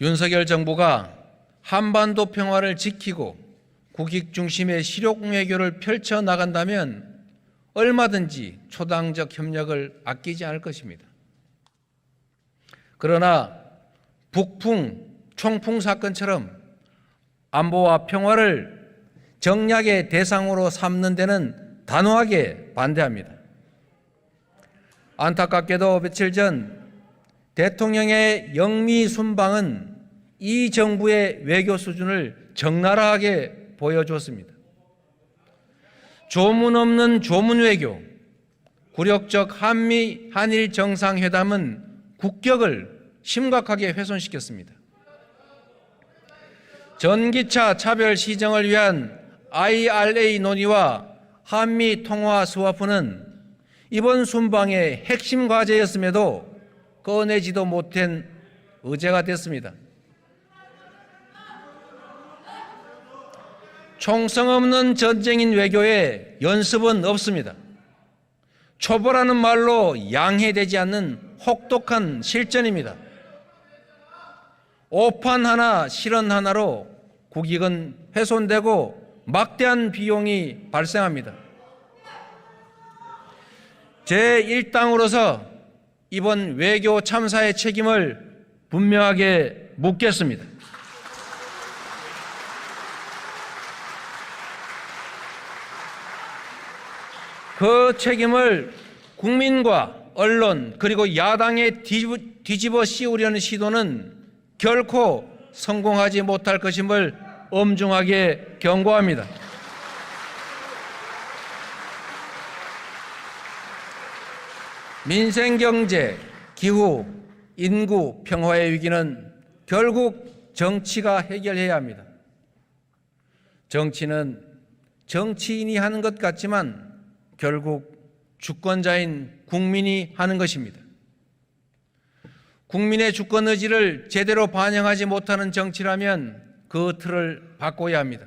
윤석열 정부가 한반도 평화를 지키고 국익 중심의 실용 외교를 펼쳐 나간다면 얼마든지 초당적 협력을 아끼지 않을 것입니다. 그러나 북풍, 총풍 사건처럼 안보와 평화를 정략의 대상으로 삼는 데는 단호하게 반대합니다. 안타깝게도 며칠 전 대통령의 영미 순방은 이 정부의 외교 수준을 적나라하게 보여주었습니다. 조문 없는 조문 외교, 굴욕적 한미 한일 정상회담은 국격을 심각하게 훼손시켰습니다. 전기차 차별 시정을 위한 IRA 논의와 한미 통화 스와프는 이번 순방의 핵심 과제였음에도 꺼내지도 못한 의제가 됐습니다. 총성 없는 전쟁인 외교에 연습은 없습니다. 초보라는 말로 양해되지 않는 혹독한 실전입니다. 오판 하나, 실언 하나로 국익은 훼손되고 막대한 비용이 발생합니다. 제1당으로서 이번 외교 참사의 책임을 분명하게 묻겠습니다. 그 책임을 국민과 언론 그리고 야당에 뒤집어, 씌우려는 시도는 결코 성공하지 못할 것임을 엄중하게 경고합니다. 민생 경제, 기후, 인구, 평화의 위기는 결국 정치가 해결해야 합니다. 정치는 정치인이 하는 것 같지만 결국 주권자인 국민이 하는 것입니다. 국민의 주권 의지를 제대로 반영하지 못하는 정치라면 그 틀을 바꿔야 합니다.